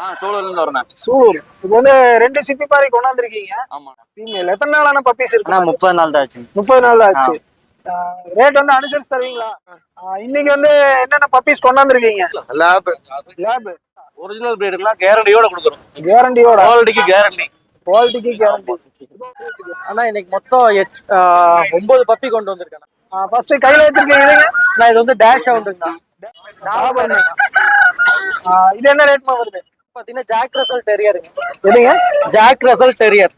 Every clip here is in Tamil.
ஆ சூழல்ல இருந்து வரணும் சூலூர் இது வந்து ரெண்டு சிப்பி பாரி கொண்டாந்துருக்கீங்க. ஆமா. ஃபீமேல் எத்தனை நாளான பப்பீஸ் இருக்கு? முப்பது நாள் தான் ஆச்சு முப்பது நாள் ஆச்சு. ரேட் வந்து அனுசரிச்சு தருவீங்களா? இன்னைக்கு வந்து என்னென்ன பப்பீஸ் கொண்டாந்துருக்கீங்க? லேப் லேப் ஒரிஜினல் பிரீடுனா கேரண்டியோட கொடுக்குறோம். கேரண்டியோட குவாலிட்டிக்கு கேரண்டி குவாலிட்டிக்கு கேரண்டி ஆனா இன்னைக்கு மொத்தம் எட் ஒன்பது பப்பி கொண்டு வந்திருக்கேன். ஃபர்ஸ்ட் கையில வச்சிருக்கீங்க இதுங்க நான் இது வந்து டேஷ் ஆ, இது என்ன ரேட்மா வருது? பாத்தீங்கன்னா ஜாக் ரசல் டெரியருங்க எதுங்க ஜாக் ரசல் டெரியர்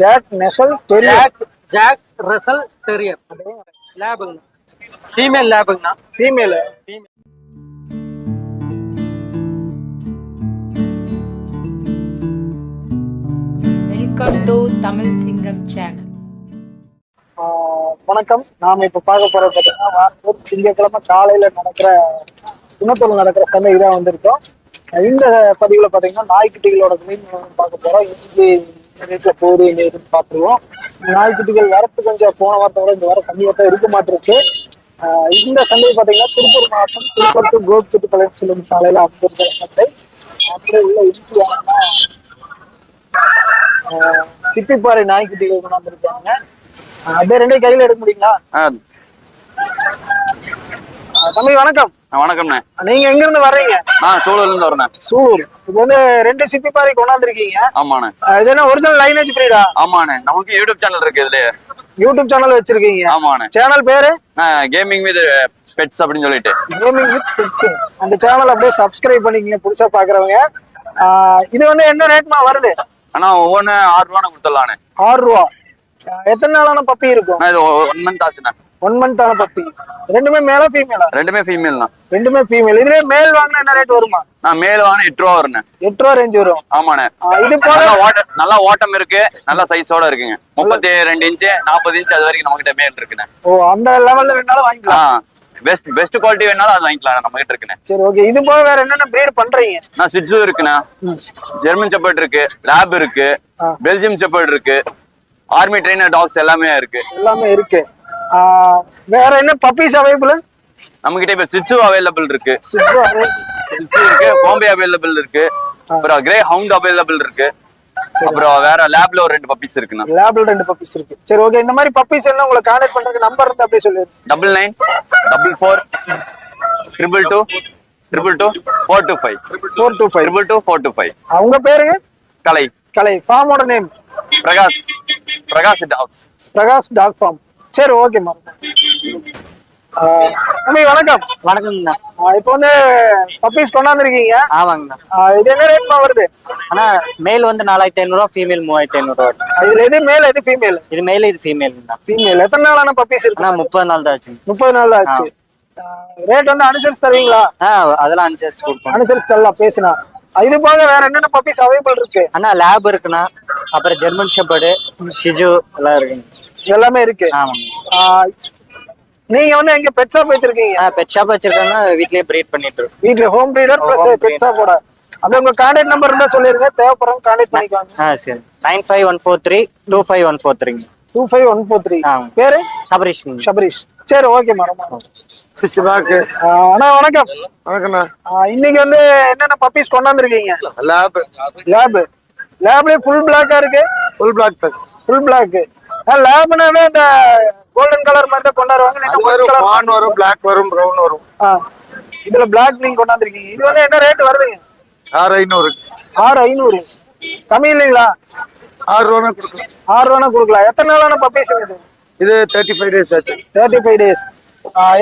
ஜாக் நெஷல் டெரியர் ஜாக் ரசல் டெரியர் லேபுங்கண்ணா female லேபுங்கண்ணா female welcome to Tamil Singam channel வணக்கம். நாம இப்ப பார்க்க போறது பாத்தீங்கன்னா வாரந்தோறும் திங்கட்கிழமை காலையில நடக்கிற குணத்தூர் நடக்கிற சந்தை தான் வந்திருக்கோம். இந்த பதிவுல பாத்தீங்கன்னா நாய்க்குட்டிகளோட மீன் பார்க்க போறோம். இன்னைக்கு ரேட்ல போகுது ஏதுன்னு பார்த்துருவோம். நாய்க்குட்டிகள் வரத்து கொஞ்சம் போன வாரத்தோட இந்த வாரம் கம்மியாக தான் இருக்க மாட்டிருக்கு. இந்த சந்தை பாத்தீங்கன்னா திருப்பூர் மாவட்டம் திருப்பூர் டு கோபிச்செட்டிப்பாளையம் செல்லும் சாலையில அமைந்திருக்கிற சந்தை. அப்படியே உள்ள இருக்கு சிப்பிப்பாறை நாய்க்குட்டிகள் கொண்டாந்துருக்காங்க. அப்படியே ரெண்டே கையில எடுக்க முடியுங்களா? தம்பி வணக்கம். வணக்கம்ண்ணே. நீங்க எங்க இருந்து வர்றீங்க? ஆ சூழல்ல இருந்து வரணும் சூலூர். இது வந்து ரெண்டு சிப்பிப்பாறை கொண்டாந்துருக்கீங்க. ஆமாண்ணே. இது என்ன ஒரிஜினல் லைனேஜ் பிரீடா ஆமாண்ணே. நமக்கு யூடியூப் சேனல் இருக்கு இதுல யூடியூப் சேனல் வச்சிருக்கீங்க. ஆமாண்ணே. சேனல் பேரு? கேமிங் வித் பெட்ஸ் அப்படின்னு சொல்லிட்டு. கேமிங் வித் கிட்ஸ் அந்த சேனல் அப்படியே சப்ஸ்கிரைப் பண்ணிக்கங்க புதுசா பாக்குறவங்க. இது வந்து என்ன ரேட்மா வருது? ஆனா ஒவ்வொன்னு ஆறு ரூபா கொடுத்துடலாண்ணே. ஆறு ரூபா. எத்தனை நாளான பப்பி இருக்கும்? இது ஒன் மந்த் ஆச்சுண்ணே. ஒன் மந்த் ஆன பப்பி. ரெண்டுமே மேலா ஃபீமேலா ரெண்டுமே ஃபீமேல் தான். ரெண்டுமே ஃபீமேல் இதுலயே மேல் வாங்கினா என்ன ரேட் வருமா? நான் மேல வாங்கினா எட்டு ரூபா வருண்ணே எட்டு ரூபா ரேஞ்ச் வரும். ஆமாண்ணே. இது போல ஓட்ட நல்லா ஓட்டம் இருக்கு. நல்ல சைஸோட இருக்குங்க. முப்பத்தி ரெண்டு இன்ச்சு நாற்பது இன்ச் அது வரைக்கும் நம்ம கிட்ட மேல் இருக்குண்ணே. ஓ அந்த லெவல்ல வேணாலும் வாங்கிக்கலாம். பெஸ்ட் பெஸ்ட் குவாலிட்டி வேணாலும் அது வாங்கிக்கலாம் நம்ம கிட்ட இருக்குண்ணே. சரி ஓகே இது போக வேற என்னென்ன பிரீட் பண்றீங்க? நான் சிட்ஸு இருக்குண்ணே. ஜெர்மன் செப்பர்ட் இருக்கு. லேப் இருக்கு. பெல்ஜியம் செப்பர்ட் இருக்கு. ஆர்மி ட்ரெயினர் டாக்ஸ் எல்லாமே இருக்கு. எல்லாமே இருக்கு. வேற என்ன பப்பீஸ் அவைபிள் நம்ம கிட்ட இப்ப சிட்ஸு அவைலபிள் இருக்கு. சிட்ஸு இருக்கு பாம்பே அவைலபிள் இருக்கு அப்புறம் கிரே ஹவுண்ட் அவைலபிள் இருக்கு. அப்புறம் வேற லேப்ல ஒரு ரெண்டு பப்பீஸ் இருக்குண்ணா லேபிள் ரெண்டு பப்பீஸ் இருக்கு. சரி ஓகே இந்த மாதிரி பப்பீஸ் என்ன உங்களை கான்டாக்ட் பண்றதுக்கு நம்பர் இருந்தா அப்படியே சொல்லு. Double nine double four triple two triple two four two five four two five triple two four two five அவங்க பேருங்க? Kalai. Kalai. ஃபார்மோட name Prakash. Prakash dogs Prakash dog farm சரி ஓகே மேம் தம்பி வணக்கம். வணக்கங்கண்ணா இப்போ வந்து பப்பீஸ் கொண்டாந்துருக்கீங்க. ஆமாங்கண்ணா இது என்ன ரேட்மா வருது? ஆனா மேல் வந்து நாலாயிரத்தி ஐநூறுவா ஃபீமேல் மூவாயிரத்தி ஐநூறுவா இதுல எது மேல் எது ஃபீமேல் இது மேல் இது ஃபீமேல்ங்கண்ணா ஃபீமேல் எத்தனை நாளான பப்பீஸ் இருக்கு? முப்பது நாள் தான் ஆச்சு முப்பது நாள் ஆச்சு. ரேட் வந்து அனுசரிச்சு தருவீங்களா? ஆ அதெல்லாம் அனுசரிச்சு கொடுப்போம். அனுசரிச்சு தரலாம் பேசினா. இது போக வேற என்னென்ன பப்பீஸ் அவைலபிள் இருக்கு? அண்ணா லேப் இருக்குண்ணா. அப்புறம் ஜெர்மன் ஷெப்பர்டு ஷிஜு எல்லாம் இருக்குங்க. எல்லாமே இருக்கு. ஆமாங்க. ஆஹ் நீங்க வந்து எங்க பெட் ஷாப் வச்சிருக்கீங்க? பெட் ஷாப் வச்சிருக்கோம்னா வீட்லயே ப்ரீட் பண்ணிட்டு இருக்கோம். வீட்ல ஹோம் ப்ரீடர் பிளஸ் பெட் ஷாப்போட அப்படியே உங்க கான்டாக்ட் நம்பர் இருந்தா சொல்லிருங்க. தேவைப்படுறவங்க கான்டாக்ட் பண்ணிக்குவாங்க ஆ சரி. Nine five one four three two five one four three two five one four three. பேரு? சபரிஷ். சபரீஷ். சரி ஓகே மேடம் சிவாக்கு. அண்ணா வணக்கம். வணக்கண்ணா ஆஹ் இன்னைக்கு வந்து என்னென்ன பப்பீஸ் கொண்டாந்துருக்கீங்க? லேப் லேப் லேப்லயே ஃபுல் பிளாக்கா இருக்கு? ஃபுல் பிளாக் ஃபுல் பிளாக் லேப்னாவே இந்த கோல்டன் கலர் மாதிரி தான் கொண்டாடுவாங்க வரும் கலர் ஃபான் வரும் பிளாக் வரும் ப்ரௌன் வரும். இதுல பிளாக் நீங்க கொண்டாந்துருக்கீங்க. இது வந்து என்ன ரேட் வருதுங்க ஆறு ஐநூறு. ஆறு ஐநூறு. கம்மி இல்லைங்களா? ஆறு ரூபா கொடுக்கலாம். ஆறு ரூபா கொடுக்கலாம். எத்தனை நாளான பப்பீஸ் இது? இது தேர்ட்டி ஃபைவ் டேஸ் ஆச்சு. தேர்ட்டி ஃபைவ் டேஸ்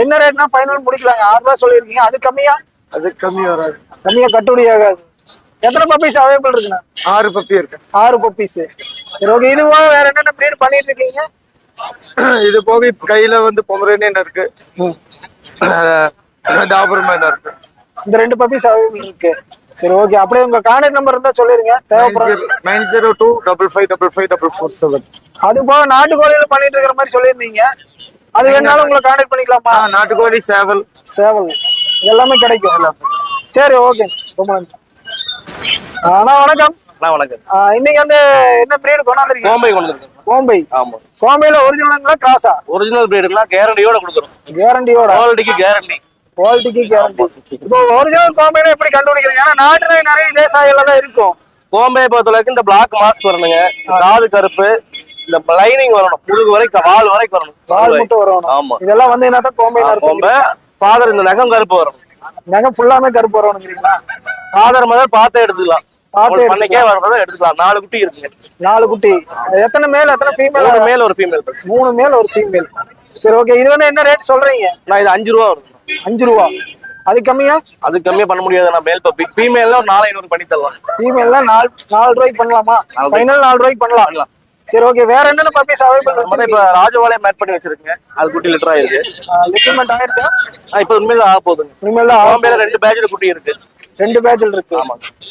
என்ன ரேட்னா ஃபைனல் முடிக்கலாங்க. ஆறு ரூபா சொல்லியிருக்கீங்க. அது கம்மியா? அது கம்மி வராது. கம்மியா கட்டுப்படி ஆகாது. எத்தனை பப்பீஸ் அவைலபிள் இருக்குண்ணா? ஆறு பப்பி இருக்கு. ஆறு பப்பீஸ் சரி ஓகே இது போக வேற என்னென்ன ப்ரீட் பண்ணிட்டு இருக்கீங்க? இது போக இப்ப கையில வந்து பொமரேனியன் இருக்கு. டாபர்மேன் இருக்கு. இந்த ரெண்டு பப்பீஸ் அவைலபிள் இருக்கு. சரி ஓகே அப்படியே உங்க கான்டாக்ட் நம்பர் இருந்தா சொல்லிருங்க. தேவைப்படுற nine zero two double five double five double four seven அது போக நாட்டுக்கோழியில பண்ணிட்டு இருக்கிற மாதிரி சொல்லியிருந்தீங்க. அது வேணாலும் உங்களை கான்டாக்ட் பண்ணிக்கலாமா? நாட்டுக்கோழி சேவல். சேவல். எல்லாமே கிடைக்கும். சரி ஓகே ரொம்ப நன்றி. அண்ணா வணக்கம். வணக்கம். ஆ, இன்னைக்கு வந்து என்ன பிரீடு கொண்டாந்துருக்கீங்க கோம்பை கொண்டு வந்திருக்கேன் கோம்பை. ஆமா. கோம்பையில ஒரிஜினலுங்களா கிராஸா ஒரிஜினல் பிரீடுனா கேரண்டியோட கொடுக்குறோம். கேரண்டியோட குவாலிட்டிக்கு கேரண்டி குவாலிட்டிக்கு கேரண்டி இப்போ ஒரிஜினல் காம்பைனா எப்படி கண்டுபிடிக்கிறீங்க? ஏன்னா நாட்டு நிறைய இதே சாயல்ல தான் இருக்கும். கோம்பை பொறுத்தளவுக்கு இந்த பிளாக் மாஸ்க் வரணுங்க. காது கருப்பு இந்த லைனிங் வரணும். முதுகு வரைக்கும் வால் வரைக்கும் வரணும். பால் மட்டும் வரணும். ஆமா. இதெல்லாம் வந்து என்ன கோம்பைனா கோம்பை. ஃபாதர் இந்த நகம் கருப்பு வரும் நகம் ஃபுல்லாமே கருப்பு வரணுங்கிறீங்களா? ஃபாதர் மதர் பார்த்து எடுத்துக்கலாம். பண்ணைக்கே வரதை எடுத்துக்கலாம். நாலு குட்டி இருக்குங்க. நாலு குட்டி. எத்தனை மேல் எத்தனை ஃபீமேல் ஒரு மேல் ஒரு ஃபீமேல் இருக்கு மூணு மேல் ஒரு ஃபீமேல் சரி ஓகே இது வந்து என்ன ரேட் சொல்றீங்க? நான் இது அஞ்சு ரூபா வரும். அஞ்சு ரூபா. அது கம்மியா? அது கம்மியா பண்ண முடியாது நான் மேல் பப்பி ஃபீமேல்ல ஒரு நாலு ஐநூறு பண்ணி தரலாம். ஃபீமேல்ல நாலு நாலு ரூபாய்க்கு பண்ணலாமா? ஃபைனல் நாலு ரூபாய்க்கு பண்ணலாம். சரி ஓகே வேற என்னென்ன பப்பீஸ் அவைபிள் நம்ம இப்ப ராஜபாளையம் மேட் பண்ணி வச்சிருக்கேங்க. அது குட்டி லிட்டர் ஆயிருக்கு லிட்டில்மெண்ட் ஆயிடுச்சா? ஆ, இப்ப உண்மையில ஆக போகுதுங்க. இனிமேல் தான் ரெண்டு பேட்ச்ல குட்டி இருக்கு. ரெண்டு பேட்சில் இருக்கு.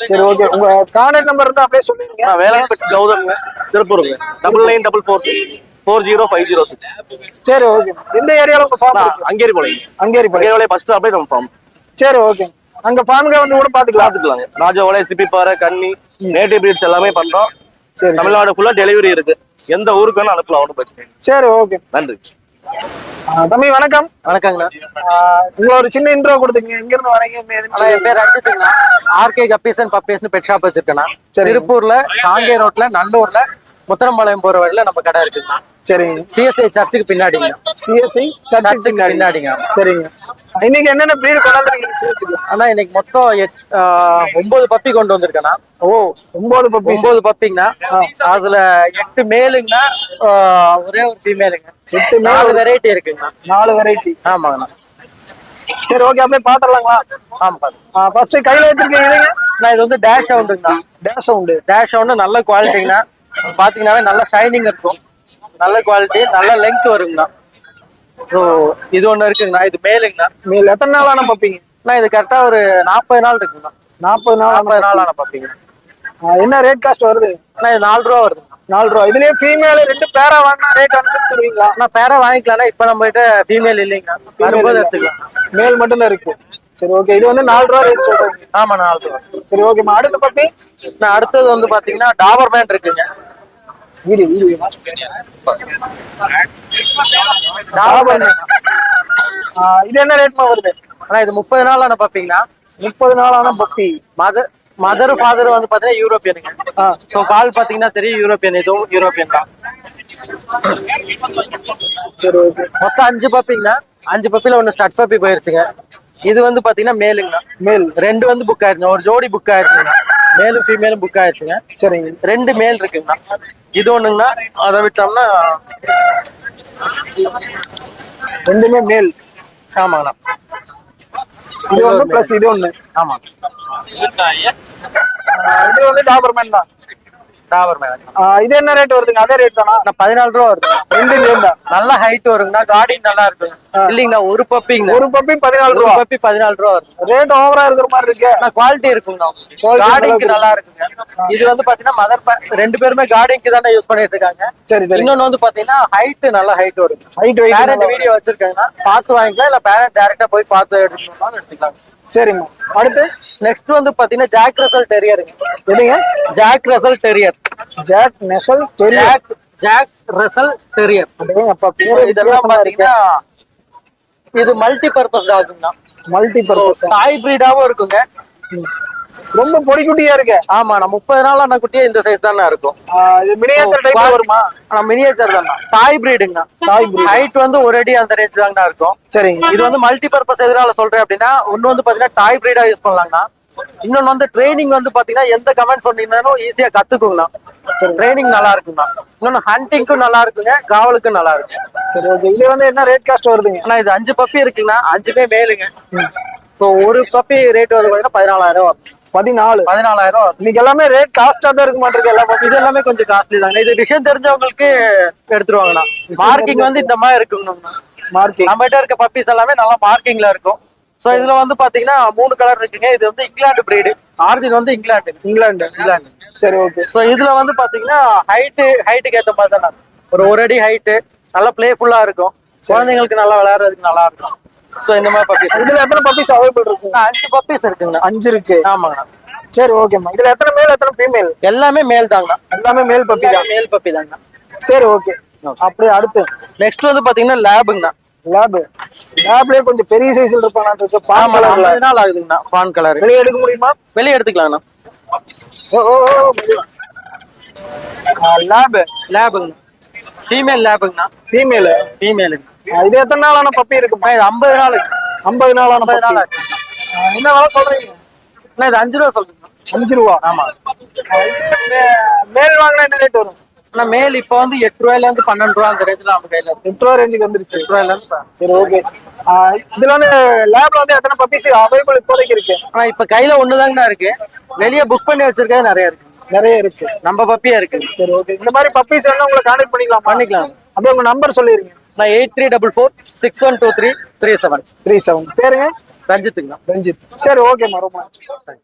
சரி ஓகே. உங்க கான்டாக்ட் நம்பர் இருந்தா அப்படியே சொல்லிருங்க. நான் வேளாண் பெட்ஸ் கௌதம்ங்க திருப்பூருங்க. Double nine double four six four zero five zero six சரி ஓகே. எந்த ஏரியால உங்க ஃபார்ம் அங்கேரி போலீங்க அங்கேரி அங்கேரி ஃபர்ஸ்ட் அப்படியே நம்ம ஃபார்ம் சரி ஓகே. அங்க ஃபார்முக்கு வந்து கூட பாத்துக்கலாம். பார்த்துக்கலாங்க ராஜபாளையம் சிப்பிப்பாறை கன்னி நேட்டிவ் பிரீட்ஸ் எல்லாமே பண்றோம். சரி தமிழ்நாடு ஃபுல்லா டெலிவரி இருக்கு. எந்த ஊருக்கு வேணா அனுப்பலாம் ஒன்றும் பிரச்சனை சரி ஓகே. நன்றி. தம்பி வணக்கம். வணக்கங்கண்ணா. ஆஹ் உங்களை ஒரு சின்ன இன்ட்ரோ கொடுத்துங்க. எங்க இருந்து வரீங்க என் பேர் ரஞ்சித்துங்கண்ணா. ஆர்கே கப்பீஸ் அண்ட் பப்பீஸ்னு பெட் ஷாப் வச்சிருக்கேண்ணா. சரி. திருப்பூர்ல காங்கே ரோட்ல நல்லூர்ல முத்தரம்பாளையம் போற வழியில நம்ம கடை இருக்குங்கண்ணா. சரிங்க. சிஎஸ்ஐ சர்ச்சுக்கு பின்னாடிங்க. சிஎஸ்ஐ சர்ச்சுக்கு பின்னாடிங்க. சரிங்க. இன்னைக்கு என்னென்ன பிரீடு கொண்டாந்துருக்கீங்க? ஆனா இன்னைக்கு மொத்தம் ஒன்பது பப்பி கொண்டு வந்திருக்கேண்ணா. ஓ ஒன்பது பப்பீஸ் ஒன்பது பப்பிங்கண்ணா அதுல எட்டு மேலுங்கண்ணா ஒரே ஒரு ஃபீமேலுங்க எட்டு நாலு வெரைட்டி இருக்குங்கண்ணா. நாலு வெரைட்டி ஆமாங்கண்ணா. சரி ஓகே அப்படியே பாத்துடலாங்களா ஆமா ஃபர்ஸ்ட் கையில வச்சிருக்கீங்க இதுங்க? இது வந்து டேஷ் சவுண்டுங்கண்ணா டேஷ் சவுண்டு டேஷ் சவுண்டு நல்ல குவாலிட்டிங்கண்ணா பாத்தீங்கன்னாவே நல்ல ஷைனிங் இருக்கும். நல்ல குவாலிட்டி நல்ல லெங்த் வருங்கண்ணா. ஸோ இது ஒண்ணு இருக்குங்கண்ணா இது மேலுங்கண்ணா மேல். எத்தனை நாளான பப்பீங்க நான் இது கரெக்டா ஒரு நாற்பது நாள் இருக்குங்கண்ணா நாற்பது நாள் நாற்பது நாள் ஆன பப்பிங்க என்ன ரேட் காஸ்ட் வருது? நான் இது நாலு ரூபா வருதுங்கண்ணா நாலு ரூபா. இதுலயே ஃபீமேல் ரெண்டு பேரா வாங்கினா ரேட் அனுசரிச்சு தருவீங்களா? நான் பேரா வாங்கிக்கலாம்னா இப்ப நம்ம கிட்ட ஃபீமேல் இல்லைங்கண்ணா வரும்போது எடுத்துக்கலாம். மேல் மட்டும் தான் இருக்கு சரி ஓகே இது வந்து நாலு ரூபா ரேட் சொல்றீங்க. ஆமா நாலு ரூபா. சரி ஓகேம்மா அடுத்த பப்பி நான் அடுத்தது வந்து பாத்தீங்கன்னா டாபர் மேன் இருக்குங்க. வீடியோ வீடியோ இது என்ன ரேட்மா வருது? ஆனா இது முப்பது நாள் ஆன பப்பிங்கண்ணா முப்பது நாளான பப்பி. மதர் மதர் ஃபாதர் வந்து பாத்தீங்கன்னா யூரோப்பியனுங்க ஸோ கால் பாத்தீங்கன்னா தெரியும் யூரோப்பியன் இதுவும் யூரோப்பியன் தான். சரி ஓகே. மொத்தம் அஞ்சு பப்பிங்கண்ணா அஞ்சு பப்பில ஒண்ணு ஸ்டட் பப்பி போயிருச்சுங்க. இது வந்து பாத்தீங்கன்னா மேலுங்கண்ணா மேல். ரெண்டு வந்து புக் ஆயிருச்சுங்க. ஒரு ஜோடி புக் ஆயிருச்சுங்க. மேலும் ஃபீமேலும் புக் ஆயிருச்சுங்க சரிங்க. ரெண்டு மேல் இருக்குங்கண்ணா. இது ஒண்ணுங்கண்ணா. அதை விட்டோம்னா ரெண்டுமே மேல் ஆமாங்கண்ணா. இது ஒண்ணு பிளஸ் இது ஒண்ணு. ஆமா இது வந்து டாபர்மேன் தான் இது என்ன ரேட் வருதுங்க? அதே ரேட் தானா? பதினாலு ரூபா வருது. ரெண்டு நல்ல ஹைட் வருங்கண்ணா கார்டிங் நல்லா இருக்குங்க இல்லைங்கண்ணா ஒரு பப்பிங்கண்ணா ஒரு பப்பி பதினாலு ரூபா. பப்பி பதினாலு ரூபா வருது. ரேட் ஓவரா இருக்கிற மாதிரி இருக்கு. ஆனா குவாலிட்டி இருக்குங்கண்ணா. கார்டிங்க்கு நல்லா இருக்குங்க. இது வந்து பாத்தீங்கன்னா மதர் ரெண்டு பேருமே கார்டிங்க்கு தானே யூஸ் பண்ணிட்டு இருக்காங்க. சரி இன்னொன்னு வந்து பாத்தீங்கன்னா ஹைட் நல்ல ஹைட் வரும் ஹைட் பேரண்ட் வீடியோ வச்சிருக்காங்கன்னா பார்த்து வாங்கிக்கலாம். இல்ல பேரண்ட் டைரக்டா போய் பார்த்து எடுத்துக்கணும் எடுத்துக்கலாம் சரிம்மா. அடுத்து நெக்ஸ்ட் வந்து பாத்தீங்கன்னா ஜாக் ரசல் டெரியருங்க எதுங்க? Jack Russell terrier Jack Nestle terrier Jack Russell terrier அப்பா பேரு இதெல்லாம் பாத்தீங்கன்னா இது மல்டி பர்பஸ் டாகுங்கண்ணா மல்டி பர்பஸ் தாய் பிரீடாவும் இருக்குங்க. ரொம்ப பொடி குட்டியா இருக்கு. ஆமா நான் முப்பது நாள் ஆன குட்டியே இந்த சைஸ் தானே இருக்கும். மினியேச்சர் டைப்ல வருமா? ஆனா மினியேச்சர் தான் தாய் பிரீடுங்க தாய். ஹைட் வந்து ஒரு அடி அந்த ரேஞ்ச் தாங்கண்ணா இருக்கும். சரிங்க. இது வந்து மல்டி பர்பஸ் எதனால சொல்றேன் அப்படின்னா ஒன்னு வந்து பாத்தீங்கன்னா டாய் பிரீடா யூஸ் பண்ணலாங்கண்ணா இன்னொன்னு வந்து ட்ரைனிங் வந்து பாத்தீங்கன்னா எந்த கமெண்ட் சொன்னீங்கன்னாலும் ஈஸியா கத்துக்குங்கண்ணா ட்ரைனிங் நல்லா இருக்குங்கண்ணா இன்னொன்னு ஹண்டிங்க்கும் நல்லா இருக்குங்க காவலுக்கும் நல்லா இருக்கும் சரி ஓகே. இது வந்து என்ன ரேட் காஸ்ட் வருதுங்க? ஆனா இது அஞ்சு பப்பி இருக்குங்கண்ணா அஞ்சுமே மேலுங்க. இப்போ ஒரு பப்பி ரேட் வந்து பாத்தீங்கன்னா பதினாலாயிரம் வரும் பதினாலு. பதினாலாயிரம் இன்னைக்கு எல்லாமே ரேட் காஸ்டா தான் இருக்க மாட்டிருக்கு எல்லா இது எல்லாமே கொஞ்சம் காஸ்ட்லி தாங்க. இது விஷயம் தெரிஞ்சவங்களுக்கு எடுத்துருவாங்கண்ணா. மார்க்கிங் வந்து இந்த மாதிரி இருக்குங்கண்ணா. மார்க்கெட் நம்மகிட்ட இருக்க பப்பீஸ் எல்லாமே நல்லா மார்க்கிங்ல இருக்கும். சோ இதுல வந்து பாத்தீங்கன்னா மூணு கலர் இருக்குங்க. இது வந்து இங்கிலாந்து பிரீடு ஆரிஜின் வந்து இங்கிலாந்து இங்கிலாந்து இங்கிலாந்து சரி ஓகே சோ இதுல வந்து பாத்தீங்கன்னா ஹைட்டு ஹைட்டுக்கு ஏத்த மாதிரி தான் ஒரு ஒரு அடி ஹைட்டு நல்லா பிளேஃபுல்லா இருக்கும். குழந்தைங்களுக்கு நல்லா விளையாடுறதுக்கு நல்லா இருக்கும். சோ இந்த மாதிரி பப்பீஸ் இதுல எத்தனை பப்பீஸ் அவைபிள் இருக்கு? அஞ்சு பப்பீஸ் இருக்குங்க அஞ்சு இருக்கு. ஆமாங்கண்ணா. சரி ஓகேம்மா இதுல எத்தனை மேல் எத்தனை ஃபீமேல் எல்லாமே மேல் தாங்கண்ணா. எல்லாமே மேல் பப்பி தான். Male puppy தாங்கண்ணா. சரி ஓகே அப்படியே அடுத்து. நெக்ஸ்ட் வந்து பாத்தீங்கன்னா லேபுங்கண்ணா லேப் லேப்லயே கொஞ்சம் பெரிய சைஸ்ல இருப்பாங்க கலர்ல ஐம்பது நாள் ஆகுதுங்கண்ணா ஃபான் கலர் வெளியே எடுக்க முடியுமா? வெளியே எடுத்துக்கலாங்கண்ணா. ஓ ஓ லேப் லேபுங்கண்ணா ஃபீமேல் லேபுங்கண்ணா ஃபீமேல் ஃபீமேலுங்க இது எத்தனை நாளான பப்பி இருக்குமா? இது ஐம்பது நாளுக்கு ஐம்பது நாளான நாள் பப்பி ஆச்சு. என்ன வேலை சொல்றீங்க? அண்ணா இது அஞ்சு ரூபா சொல்லுங்கண்ணா அஞ்சு ரூபா. ஆமா. மேல் வாங்கினா என்ன ரேட் வரும்? அண்ணா மேல் இப்போ வந்து எட்டு ரூபாயில இருந்து பன்னெண்டு ரூபா அந்த ரேஞ்சில் நம்ம கையில எட்டு ரூபா ரேஞ்சுக்கு வந்துருச்சு. எட்டு ரூபாயில இருந்து சரி ஓகே இதுல வந்து லேப்ல வந்து எத்தனை பப்பீஸ் அவைபிள் இப்போதைக்கு இருக்கு? ஆனா இப்ப கையில ஒண்ணுதாங்கண்ணா இருக்கு. வெளியே புக் பண்ணி வச்சிருக்கது நிறைய இருக்கு. நிறைய இருக்கு. நம்ம பப்பியா இருக்கு. சரி ஓகே இந்த மாதிரி பப்பீஸ் வேணா உங்களை கான்டாக்ட் பண்ணிக்கலாம்? பண்ணிக்கலாம். அப்படியே உங்க நம்பர் சொல்லிருங்க. நான் eight three double four six one two three three seven three seven பேருங்க? ரஞ்சித்துங்கண்ணா ரஞ்சித். சரி ஓகேம்மா ரொம்ப நன்றி.